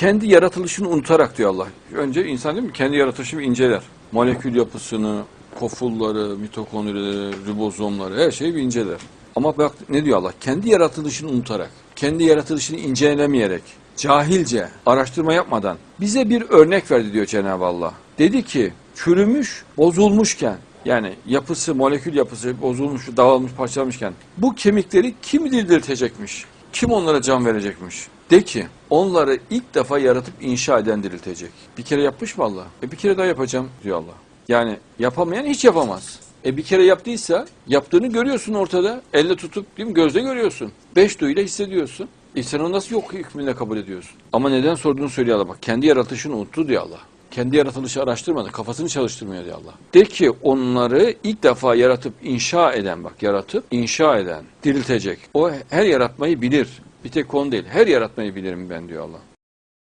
kendi yaratılışını unutarak diyor Allah. Önce insan değil mi? Kendi yaratılışını inceler. Molekül yapısını, kofulları, mitokondrileri, ribozomları her şeyi bir inceler. Ama bak ne diyor Allah? Kendi yaratılışını unutarak, kendi yaratılışını incelemeyerek, cahilce, araştırma yapmadan bize bir örnek verdi diyor Cenab-ı Allah. Dedi ki çürümüş, bozulmuşken yani yapısı, molekül yapısı bozulmuş, dağılmış, parçalanmışken bu kemikleri kim diriltecekmiş? Kim onlara can verecekmiş? De ki onları ilk defa yaratıp inşa eden diriltecek. Bir kere yapmış mı Allah? E bir kere daha yapacağım diyor Allah. Yani yapamayan hiç yapamaz. E bir kere yaptıysa yaptığını görüyorsun ortada. Elle tutup değil mi? gözle görüyorsun. Beş duyuyla hissediyorsun. E sen onu nasıl yok hükmünde kabul ediyorsun? Ama neden sorduğunu söylüyor Allah. Bak kendi yaratışını unuttu diyor Allah. Kendi yaratılışı araştırmadı. Kafasını çalıştırmıyor diyor Allah. De ki onları ilk defa yaratıp inşa eden bak yaratıp inşa eden diriltecek. O her yaratmayı bilir. Bir tek konu değil. Her yaratmayı bilirim ben diyor Allah.